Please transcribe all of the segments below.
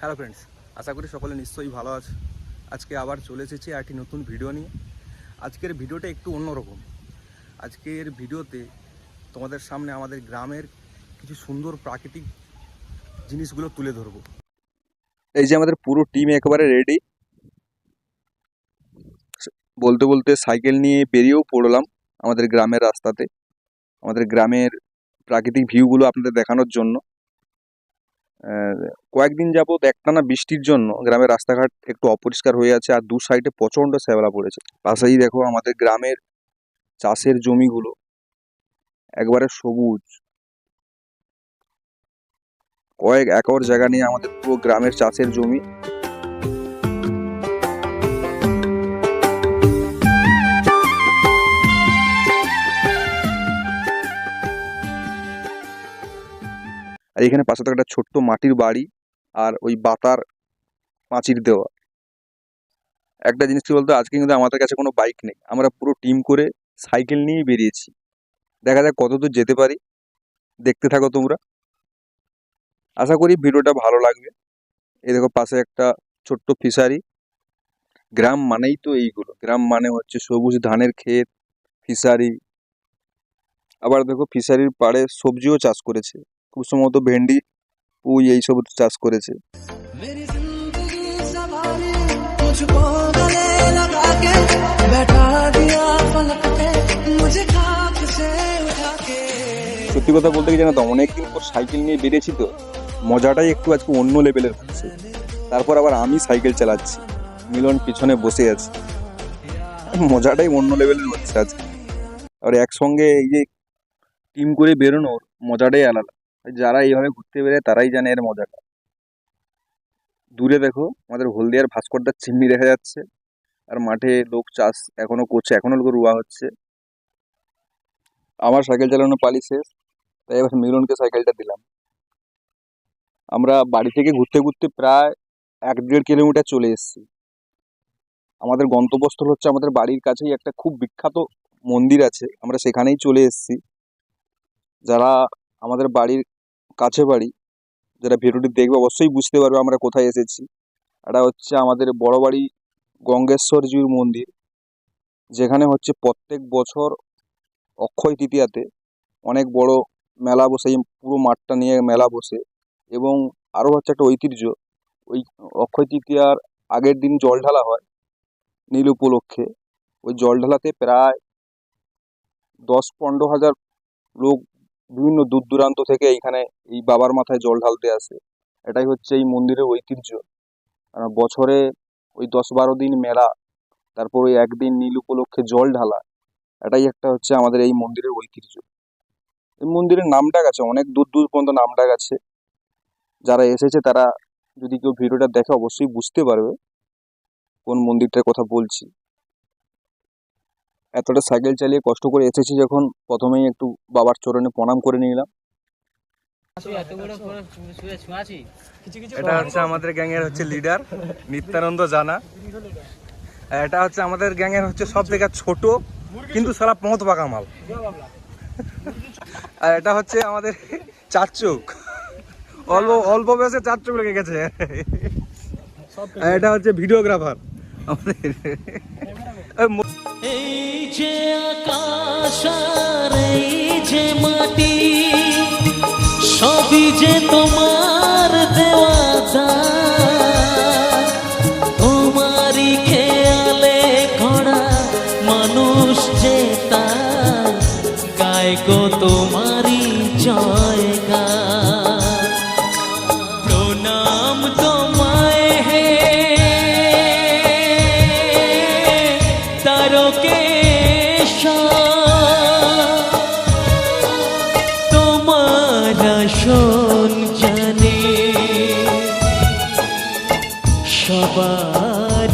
Hello friends আশা করি সকলে নিশ্চয়ই ভালো আছে। আজকে আবার চলে এসেছি একটি নতুন ভিডিও নিয়ে। আজকের ভিডিওটা একটু অন্যরকম। আজকের ভিডিওতে তোমাদের সামনে আমাদের গ্রামের কিছু সুন্দর প্রাকৃতিক জিনিসগুলো তুলে ধরবো। এই যে আমাদের পুরো টিম একেবারে রেডি বলতে বলতে সাইকেল নিয়ে বেরিয়েও পড়লাম আমাদের গ্রামের রাস্তাতে। আমাদের গ্রামের প্রাকৃতিক ভিউগুলো আপনাদের দেখানোর জন্য। কয়েকদিন যাবৎ একটানা বৃষ্টির জন্য গ্রামের রাস্তাঘাট একটু অপরিষ্কার হয়ে আছে আর দু সাইডে প্রচণ্ড শ্যাবলা পড়েছে। পাশেই দেখো আমাদের গ্রামের চাষের জমিগুলো একবারে সবুজ। কয়েক একর জায়গা নিয়ে আমাদের পুরো গ্রামের চাষের জমি আর এখানে পাশে তো একটা ছোট্ট মাটির বাড়ি আর ওই বাতার পাঁচির দেওয়া। একটা জিনিস কি বলতো? আজকে কিন্তু আমাদের কাছে কোনো বাইক নেই। আমরা পুরো টিম করে সাইকেল নিয়েই বেরিয়েছি। দেখা যাক কত দূর যেতে পারি। দেখতে থাকো তোমরা। আশা করি ভিডিওটা ভালো লাগবে। এই দেখো পাশে একটা ছোট্ট ফিশারি গ্রাম মানেই তো এইগুলো। গ্রাম মানে হচ্ছে সবুজ ধানের ক্ষেত ফিশারি আবার দেখো ফিশারির পাড়ে সবজিও চাষ করেছে। খুব সম্ভবত ভেন্ডি পুঁই এইসব চাষ করেছে। সত্যি কথা বলতে গিয়ে জানো তো অনেকদিন পর সাইকেল নিয়ে বেরিয়েছি তো মজাটাই একটু আজকে অন্য লেভেলের হচ্ছে। তারপর আবার আমি সাইকেল চালাচ্ছি মিলন পিছনে বসে আছে। মজাটাই অন্য লেভেলের হচ্ছে আজকে। আর একসঙ্গে এই যে টিম করে বেরোনোর মজাটাই আলাদা। যারা এইভাবে ঘুরতে বেরোয় তারাই জানে এর মজাটা। দূরে দেখো, আমাদের হলদিয়ার ভাস্করদার চিমনি দেখা যাচ্ছে। আর মাঠে লোক চাষ এখনও করছে, এখনও লোক রুয়া হচ্ছে। আমার সাইকেল চালানো পালি শেষ, তাই এবার মিলনকে সাইকেলটা দিলাম। আমরা বাড়ি থেকে ঘুরতে ঘুরতে প্রায় এক দেড় কিলোমিটার চলে এসেছি। আমাদের গন্তব্যস্থল হচ্ছে আমাদের বাড়ির কাছেই একটা খুব বিখ্যাত মন্দির আছে, আমরা সেখানেই চলে এসেছি। যারা আমাদের বাড়ির কাছে বাড়ি। যারা ভিডিওটি দেখবে অবশ্যই বুঝতে পারবে আমরা কোথায় এসেছি। এটা হচ্ছে আমাদের বড় বাড়ি গঙ্গেশ্বরজির মন্দির। যেখানে হচ্ছে প্রত্যেক বছর অক্ষয় তৃতীয়াতে অনেক বড় মেলা বসে পুরো মাঠটা নিয়ে মেলা বসে এবং আরও হচ্ছে একটা ঐতিহ্য, ওই অক্ষয় তৃতীয়ার আগের দিন জল ঢালা হয় নীল উপলক্ষে। ওই জল ঢালাতে প্রায় দশ পনেরো হাজার লোক বিভিন্ন দূর দূরান্ত থেকে এইখানে এই বাবার মাথায় জল ঢালতে আসে। এটাই হচ্ছে এই মন্দিরের ঐতিহ্য। বছরে ওই দশ বারো দিন মেলা, তারপর ওই একদিন নীল উপলক্ষে জল ঢালা, এটাই একটা হচ্ছে আমাদের এই মন্দিরের ঐতিহ্য। এই মন্দিরের নাম ডাক আছে, অনেক দূর দূর পর্যন্ত নাম ডাক আছে। যারা এসেছে তারা যদি কেউ ভিডিওটা দেখে অবশ্যই বুঝতে পারবে কোন মন্দিরটার কথা বলছি। এতটা সাইকেল চালিয়ে কষ্ট করে এসেছি যখন প্রথমেই একটু বাবার চরণে প্রণাম করে নিলাম। এটা হচ্ছে আমাদের গ্যাংয়ের হচ্ছে লিডার নিত্যানন্দ জানা। আর এটা হচ্ছে আমাদের গ্যাংয়ের হচ্ছে সব থেকে ছোট কিন্তু সারা পথ পাকা মাল আর এটা হচ্ছে আমাদের চার চোখ অল্প অল্প বয়সে চার চোখ লেগে গেছে। আর এটা হচ্ছে ভিডিওগ্রাফার। আমাদের এই যে আকাশ এই যে মাটি, সবই যে তোমার দেওয়া। তোমারই খেয়ালে করা মানুষ যে তার, গায় গো তোমারই জয়গান আসন জানে। সবার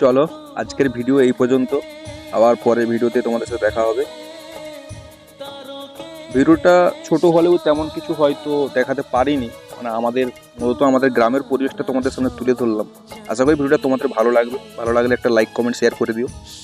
চলো, আজকের ভিডিও এই পর্যন্ত। আবার পরের ভিডিওতে তোমাদের সাথে দেখা হবে। ভিডিওটা ছোট হলেও তেমন কিছু হয়তো দেখাতে পারিনি। মানে আমাদের, মূলত আমাদের গ্রামের পরিবেশটা তোমাদের সামনে তুলে ধরলাম। আশা করি ভিডিওটা তোমাদের ভালো লাগবে। ভালো লাগলে একটা লাইক কমেন্ট শেয়ার করে দিও।